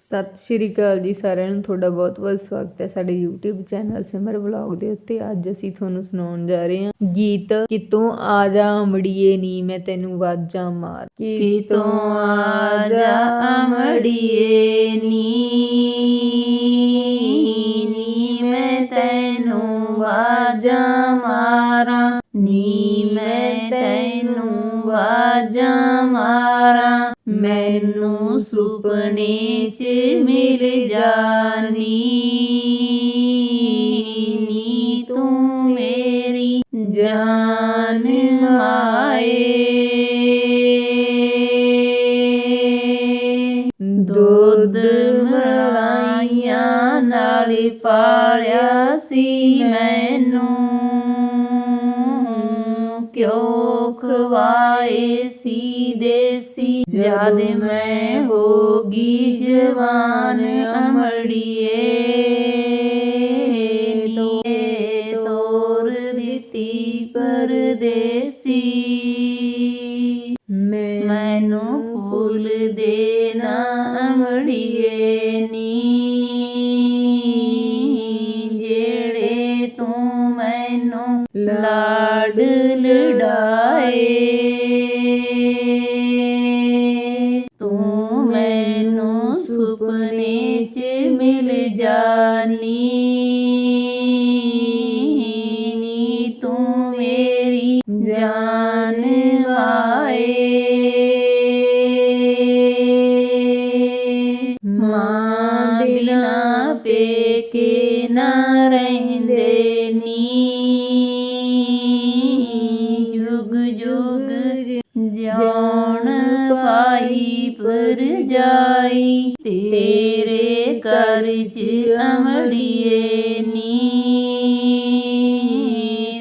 ਸਤਿ ਸ਼੍ਰੀ ਅਕਾਲ ਜੀ ਸਾਰਿਆਂ ਨੂੰ, ਤੁਹਾਡਾ ਬਹੁਤ-ਬਹੁਤ ਸਵਾਗਤ ਹੈ ਸਾਡੇ YouTube ਚੈਨਲ ਸਿਮਰ ਵਲੌਗ ਦੇ ਉੱਤੇ। ਅੱਜ ਅਸੀਂ ਤੁਹਾਨੂੰ ਸੁਣਾਉਣ ਜਾ ਰਹੇ ਹਾਂ ਗੀਤ, ਕਿਤੋਂ ਆ ਜਾ ਅਮੜੀਏ ਨੀ, ਮੈਂ ਤੈਨੂੰ ਵਾਜਾਂ ਮਾਰ। ਕਿਤੋਂ ਆ ਜਾ ਅਮੜੀਏ ਨੀ ਨੀ, ਮੈਂ ਤੈਨੂੰ ਵਾਜਾਂ ਮਾਰਾਂ। ਨੀ, ਮੈਂ ਤੈਨੂੰ ਵਾਜਾਂ ਮਾਰਾਂ। ਮੈਨੂੰ ਸੁਪਨੇ 'ਚ ਮਿਲ ਜਾਨੀ। ਨੀ ਤੂੰ ਮੇਰੀ ਜਾਨ ਆਏ ਦੁੱਧ ਮਲਾਈਆਂ ਨਾਲ ਪਾਲਿਆ ਸੀ ਮੈਨੂੰ। ਖਵਾਏ ਸੀ ਦੇਸੀ। ਜਦ ਮੈਂ ਹੋਗੀ ਜਵਾਨ ਅਮੜੀਏ ਤੋਏ ਤੋਰ ਦਿੱਤੀ ਪਰਦੇਸੀ। ਮੈਂ ਮੈਨੂੰ ਫੁੱਲ ਦੇਣਾ ਅਮੜੀਏ ਨੀ। ਲਾਡ ਲੜਾਏ ਤੂੰ ਮੈਨੂੰ ਸੁਪਨੇ 'ਚ ਮਿਲ ਜਾਨੀ। ਨੀ ਤੂੰ ਮੇਰੀ ਜਾਨ ਆਏ ਮਾਂ ਬਿਨਾ ਪੇਕੇ ਨਾ ਰਹਿੰਦੇ ਨੀ। ਪਾਈ ਪਰ ਜਾਈ, ਤੇਰੇ ਘਰ ਚ ਅਮੜੀਏ ਨੀ।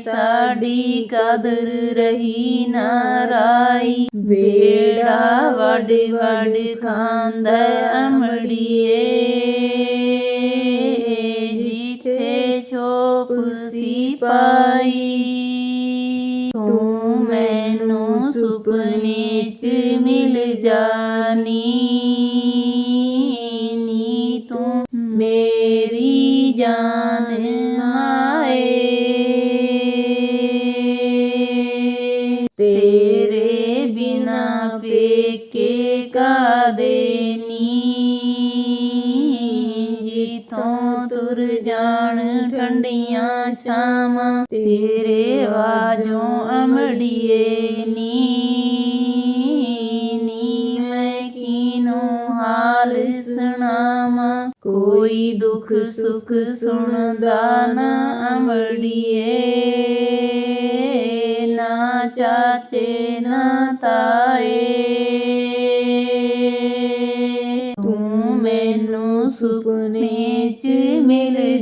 ਸਾਡੀ ਕਦਰ ਰਹੀ ਨਾ ਰਾਈ, ਵੇੜਾ ਵੱਡ ਵੜ ਖਾਂਦਾ ਅਮੜੀਏ ਸੁਪਨੇ 'ਚ ਮਿਲ ਜਾਨੀ। ਨੀ ਤੂੰ ਮੇਰੀ ਜਾਨ ਆਏ ਤੇਰੇ ਬਿਨਾ ਪੇਕੇ ਕਾਦੇ ਨੀ। ਜਿੱਥੋਂ ਤੁਰ ਜਾਣ ਠੰਡੀਆਂ ਛਾਵਾਂ, ਤੇਰੇ ਵਾਜੋਂ ਅਮੜੀਏ ਨੀ ਨੀ ਮੈਂ ਕੀਨੂੰ ਹਾਲ ਸੁਣਾਵਾਂ? ਕੋਈ ਦੁੱਖ ਸੁਖ ਸੁਣਦਾ ਨਾ ਅਮੜੀਏ। ਨਾ ਚਾਚੇ, ਨਾ ਤਾਏ। ਤੂੰ ਮੈਨੂੰ ਸੁਪਨੇ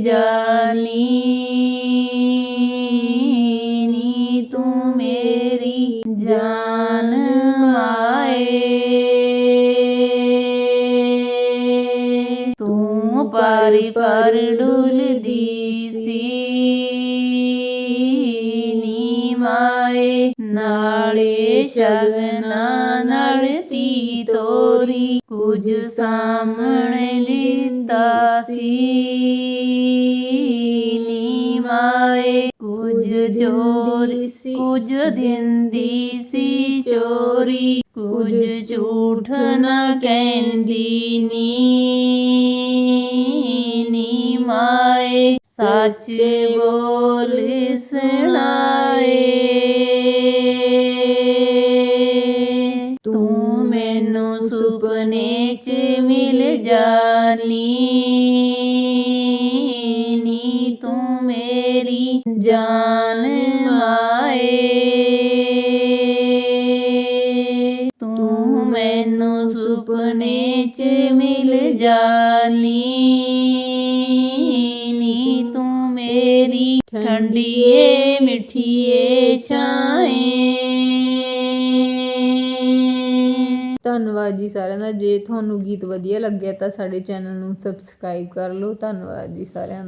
ਜਾਨੀ, ਨੀ ਤੂੰ ਮੇਰੀ ਜਾਨ ਆਏ ਤੂੰ ਪਰ ਪਰ ਡੁੱਲਦੀ ਸੀ, ਨੀ ਮਾਏ। ਨਾਲੇ ਸ਼ਗਨਾ ਨਾਲ ਤੀ ਤੋਰੀ, ਕੁਝ ਸਾਹਮਣੇ ਦਿੰਦਾ ਸੀ। ਸੀ ਕੁਝ ਦਿੰਦੀ ਸੀ ਚੋਰੀ, ਕੁਝ ਝੂਠ ਨਾ ਕਹਿੰਦੀ ਨੀ ਨੀ ਮਾਏ, ਸੱਚ ਬੋਲ ਸੁਣਾਏ। ਤੂੰ ਮੈਨੂੰ ਸੁਪਨੇ 'ਚ ਮਿਲ ਜਾਨੀ, ਨੀ ਤੂੰ ਮੇਰੀ ਜਾਨ ਜਾਨੀ ਨੀ ਤੂੰ ਮੇਰੀ ਠੰਡੀਏ, ਮਿੱਠੀਏ ਛਾਏ। ਧੰਨਵਾਦ ਜੀ ਸਾਰਿਆਂ ਦਾ। ਜੇ ਤੁਹਾਨੂੰ ਗੀਤ ਵਧੀਆ ਲੱਗਿਆ ਤਾਂ ਸਾਡੇ ਚੈਨਲ ਨੂੰ ਸਬਸਕ੍ਰਾਈਬ ਕਰ ਲਓ। ਧੰਨਵਾਦ ਜੀ ਸਾਰਿਆਂ ਦਾ।